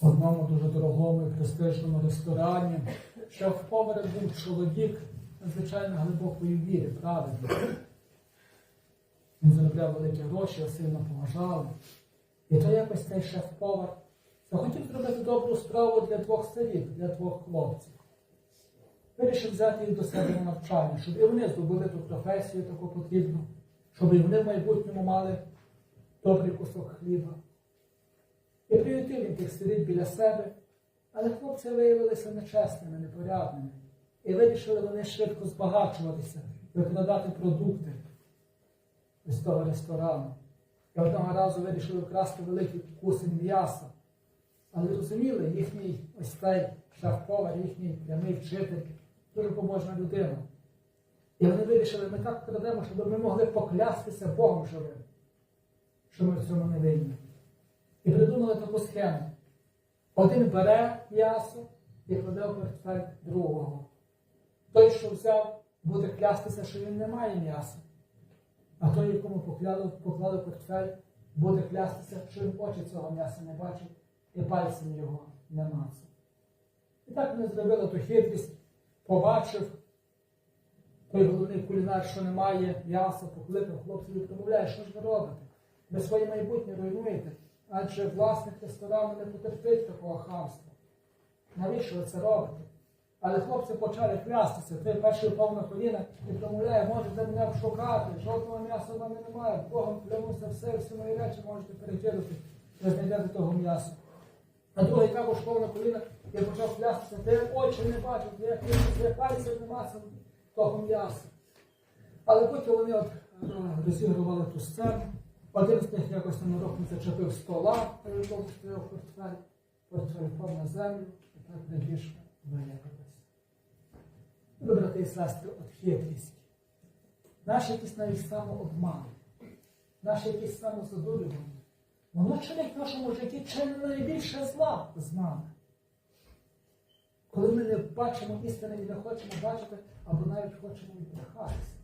в одному дуже дорогому і престижному ресторані. Шеф-повар був чоловік надзвичайно глибокої віри, праведний. Він заробляв великі гроші, його сильно поважали. І то якось цей шеф-повар захотів зробити добру справу для двох старів, для двох хлопців. Вирішив взяти їх до себе на навчання, щоб і вони здобули ту професію таку потрібну, щоб і вони в майбутньому мали добрий кусок хліба. І приютив він тих старів біля себе, але хлопці виявилися нечесними, непорядними. І вирішили вони швидко збагачуватися, викладати продукти з того ресторану. І одного разу вирішили вкрасти великий кусень м'яса. Але розуміли, їхній ось цей шеф-повар, їхній прямий вчитель, дуже побожна людина. І вони вирішили, ми так крадемо, щоб ми могли поклястися Богом живим, що ми в цьому не винні. І придумали таку схему. Один бере м'ясо і кладе в портфель другого. Той, що взяв, буде клястися, що він не має м'яса. А той, якому поклали, поклали портфель, буде клястися, що він очі цього м'яса не бачить і пальцем його не мацав. І так вони зробили ту хитрість, побачив той головний кулінар, що немає м'яса, покликав хлопців і промовляє, що ж ви робите? Ви своє майбутнє руйнуєте, адже власник ресторану не потерпить такого хамства. Навіщо ви це робите? Але хлопці почали клястися. Той перший впав на коліна і промовляє, можете мене шукати, жодного м'яса в мене немає. Богом клянуся все, всі мої речі можете перекинути, не знайдете того м'яса. А другий також впав на коліна і почав клястися, ти очі не бачив, я я пальців не мацав того м'яса. Але потім вони от, розігрували ту сцену. Один з них якось ненароком зачепив стола, перед якому стояв портфель, портфель впав на землю, і так найбільше виявилося. Ви, брати і сестри, от хитрість. Наш якийсь навіть самообман, наше якесь самозадурювання, воно чинить в нашому житті чи не найбільше зла з нами. Коли ми не бачимо істини і не хочемо бачити, або навіть хочемо відбрехатися.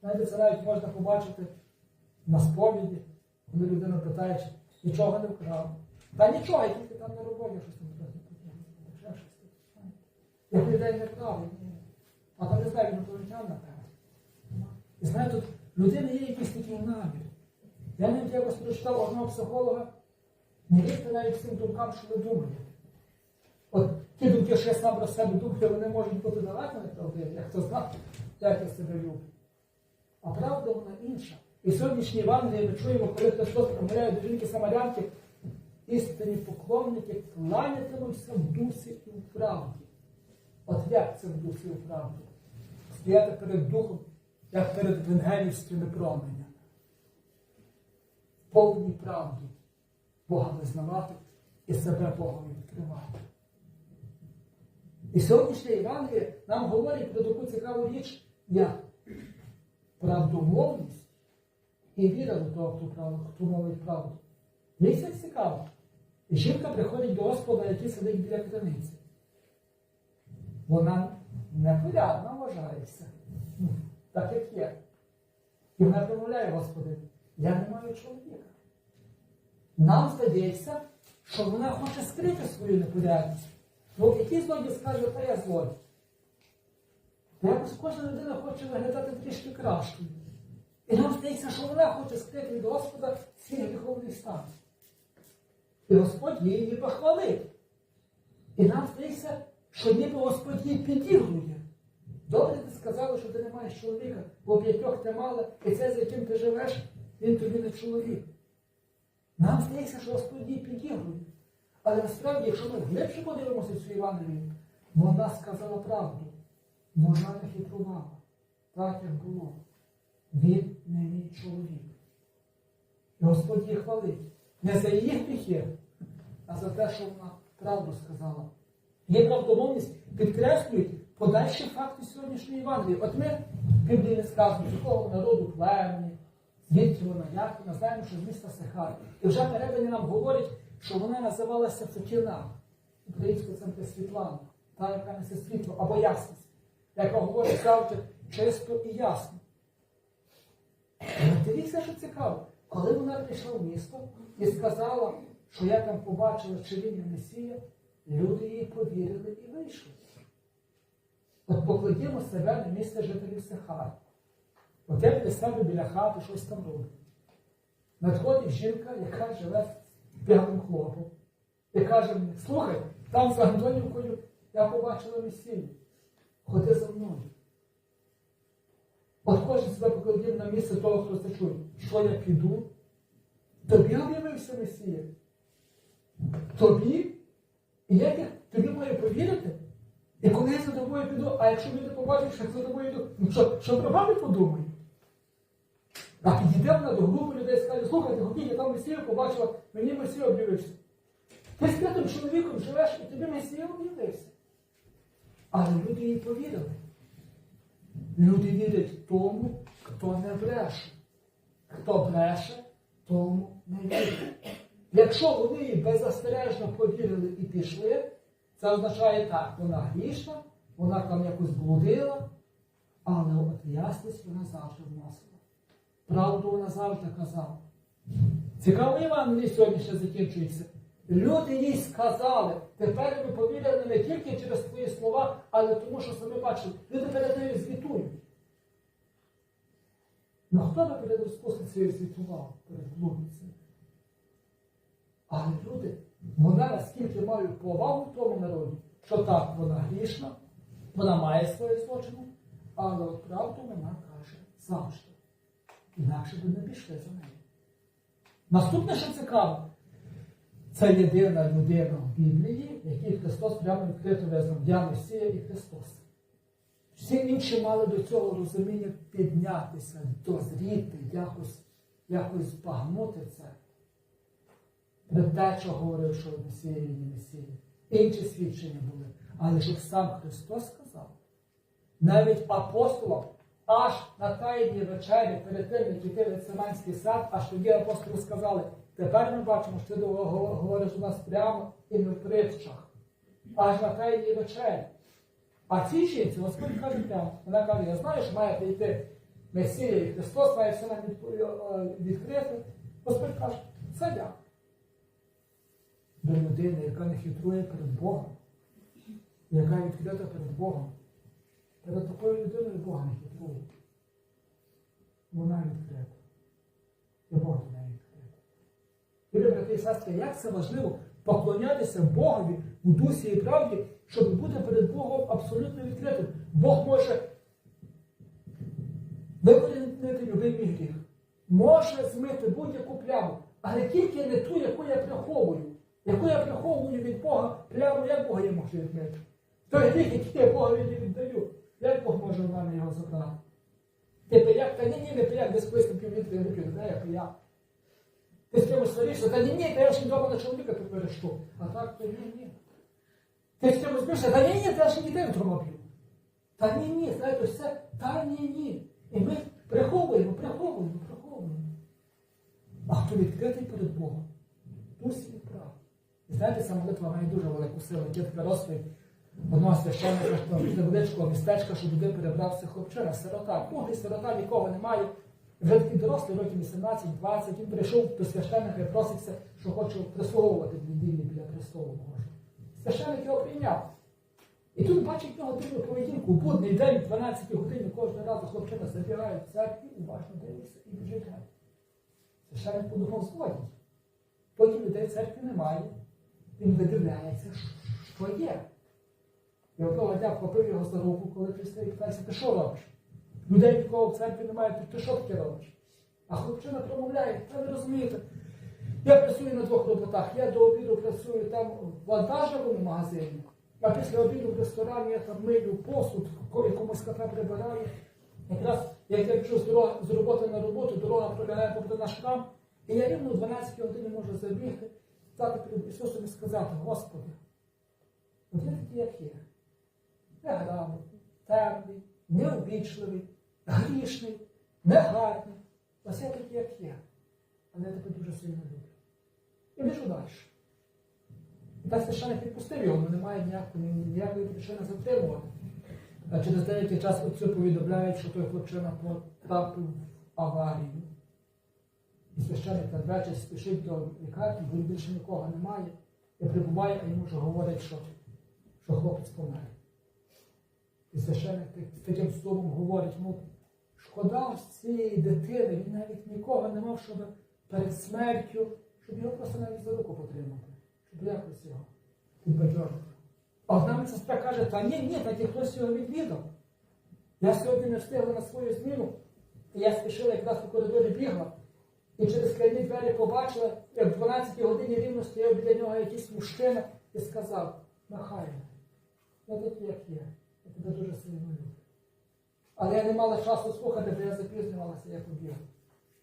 Знаєте, це навіть можна побачити на сповіді, коли людина питає, чи нічого не вкрав. Та нічого, я тільки там на роботі щось там трохи потягнув. Як людей не вкрав. А там не знаю, він інопланетян, напевно. І знаєте, тут людини є якийсь такий намір. Я навіть якось прочитав одного психолога, не вірте навіть цим думкам, що ви думаєте. От ті думки, що я сам про себе думаю, вони можуть бути далеко не правдиві, як хто знає, як я себе люблю. А правда вона інша. І сьогоднішній Євангелії ми чуємо, коли Христос промовляє до жінки Самарянки, істинні поклонники кланятимуться в дусі і в правді. От як це в дусі і в правді? Стояти перед духом, як перед венгерівськими променями. В повній правді Бога визнавати і себе Богом відкривати. І сьогоднішнє Євангеліє нам говорить про таку цікаву річ, як правдомовність і віра до того, хто, прав- хто мовить правду. Мені це цікаво. І жінка приходить до Господа, який сидить біля криниці. Вона непорядна вважається. Ну, Так як є. І вона промовляє, Господи, я не маю чоловіка. Нам здається, що вона хоче скрити свою непорядність. Бо який злодій скаже, та я злодій. Якось кожна людина хоче виглядати трішки краще. І нам здається, що вона хоче скрити від Господа свій гріховний стан. І Господь її похвалив. І нам здається, що ніби Господь їй підігрує. Добре ти сказала, що ти не маєш чоловіка, бо п'ятьох ти мала, і це, з яким ти живеш, він тобі не чоловік. Нам здається, що Господь їй підігрує. Але насправді, якщо ми глибше подивимося цю Євангелію, вона сказала правду. Вона не хитрувала. Так, як було. Він не мій чоловік. І Господь її хвалить. Не за її гріхи, а за те, що вона правду сказала. Її правдомовність підкреслюють подальші факти сьогоднішньої Євангелії. От ми в Біблії не сказано, з якого народу племені, звідки вона, як вона, знаємо, що з міста Сихар. І вже передані нам говорять, що вона називалася Фотіна, українською це Світлана, та, яка несе світло або ясність, яка говорить завжди чисто і ясно. Дивіться, що цікаво. Коли вона прийшла в місто і сказала, що я там побачила, чи Месія, люди їй повірили і вийшли. От покладімо себе на місце жителів Сихар. От я біля себе біля хати щось там роблю. Надходить жінка, яка живе п'яним хлопом, і каже мені, слухай, там за Антонівкою я побачила Месію. Ходи за мною. От кожен себе покладів на місце того, хто це чує. Що я піду? Тобі об'явився Месія. Тобі? І як я тобі маю повірити? І коли я за тобою піду, а якщо люди побачать, що я за тобою йду, ну що, що про мене подумають? А підійде вона до групи людей і скаже, слухайте, ходіть, я там Месію побачила, мені Месія об'явився. Ти з п'ятим чоловіком живеш і тобі Месія об'явився. Але люди їй повірили. Люди вірять тому, хто не бреше. Хто бреше, тому не вірить. Якщо вони їй беззастережно повірили і пішли, це означає так, вона грішна, вона там якось блудила, але от ясність вона завжди вносила. Правду вона завжди казала. Цікаво Євангеліє сьогодні ще закінчується. Люди їй сказали, тепер ми повірили не тільки через твої слова, але тому, що самі бачили, люди перед нею звітують. Ну хто би перед розпусницею звітував перед блудницею? Але люди, вона наскільки має повагу в тому народі, що так, вона грішна, вона має свої злочини, але от правду вона каже завжди. Інакше би не пішли за нею. Наступне, що цікаво, це єдина людина в Біблії, якій Христос прямо відкрито визнав Я Месія і Христос. Всі інші мали до цього розуміння піднятися, дозріти, якось, якось збагнути це. Що говорив, що Месія і не Месія. Інші свідчення були. Але щоб сам Христос сказав, навіть апостолам, аж на тайній вечері перед тим, як іти в Гециманський сад, аж тоді апостоли сказали, тепер ми бачимо, що ти говориш у нас прямо і не в притчах. Аж на тайній вечері. А цій жінці Господь каже прямо, вона каже, я знаю, що має прийти Месія і Христос, має все нам відкрити. Господь каже, це я. До людини, яка не хитрує перед Богом, яка відкрита перед Богом. Перед такою людиною Бога не хитрує. Вона відкрита. І Бог до неї відкритий. Любі брати як це важливо поклонятися Богові у дусі і правді, щоб бути перед Богом абсолютно відкритим. Бог може викорінити любий мій гріх, може змити будь-яку пляму, але тільки не ту, яку я приховую. Яку я приховую від Бога пляму, як Бога я можу відмити? Той гріх, який я не віддаю, як Бог може в мене його забрати? Ти пияк, та ні, ні, не пияк, без виступів від не знає, я пияк. Ти з кимось сваришся, та ні, ні, та я не вдома на чоловіка перейшов. А так, то ні, ні. Ти з кимось бився, та ні, ні, та я ж дітей вдома б'ю. Та ні, ні, знаєте, все, та ні, ні. І ми приховуємо, приховуємо, приховуємо. А хто відкритий перед Богом? Пусть відправ. І знаєте, ця молитва має дуже велику силу. Тітка розповідь одного священника невеличкого містечка, що туди перебрався хлопчина, сирота. Ну, і сирота нікого немає. Вже такий дорослий, років 18-20, він прийшов до священника і проситься, що хоче прислуговувати неділі біля престолу Божого. Священник його прийняв. І тут бачить нього дивну поведінку. Будний день, в 12 годині кожного разу хлопчина забігає в церкві, уважно дивиться і біжить. Священник подумав згодні. Потім людей в церкві немає. Він видивляється, що є. І одного дня вхопив його за руку, коли прийшли і питається, ти що робиш? Людей нікого в церкві немає, ти, що таке робиш? А хлопчина промовляє, ви розумієте, я працюю на двох роботах. Я до обіду працюю там в вантажевому магазині, а після обіду в ресторані я там мию посуд, ко- якомусь кафе прибираю. Якраз як я пішов з, роботи на роботу, дорога пролягає попри наш храм, і я рівно о 12 годині можу забігти, стати перед Ісусом і сказати, Господи, от я такий, як є. Неграмотний, темний, необічливий, грішний, негарний. Я такий, як є. Але я тебе дуже сильно люблю. І біжу далі. І та священик відпустив його, але немає ніякої, ніякої причини затримувати. А через деякий час отцю повідомляють, що той хлопчина потрапив в аварію. І священник надвечір спішить до лікарні, бо більше нікого немає. І прибуває, а йому вже говорять, що, що хлопець помер. І священник таким словом говорить, ну, шкода з цієї дитини, він навіть нікого не мав, щоб перед смертю, щоб його просто навіть за руку потримати, щоб якось його підбадьорити. А одна медсестра каже, та ні, ні, так і хтось його відвідав. Я сьогодні не встигла на свою зміну, і я спішила якраз по коридорі бігла. І через крайні двері побачила, як в 12 годині рівно стояв біля нього якийсь мужчина і сказав, Михайло, я такий, як є, я тебе дуже сильно люблю. Але я не мала часу слухати, бо я запізнювалася, я побігла.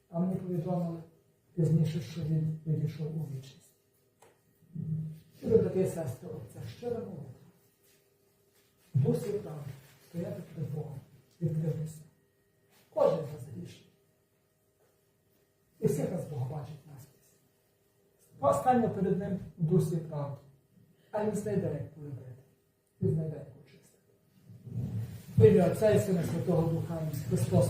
А мені повідомили пізніше, що він відійшов у вічність. Любі брати і сестри, це щира молитва. Дусі правди, стояти перед Богом, відкритися. Кожен нас грішний. І всіх нас Бог бачить наскрізь. Постаньмо перед ним в дусі правди. А він знайде, як полюбити. Він знайде, як очистити. В ім'я Отця і Сина Святого Духа. Христос.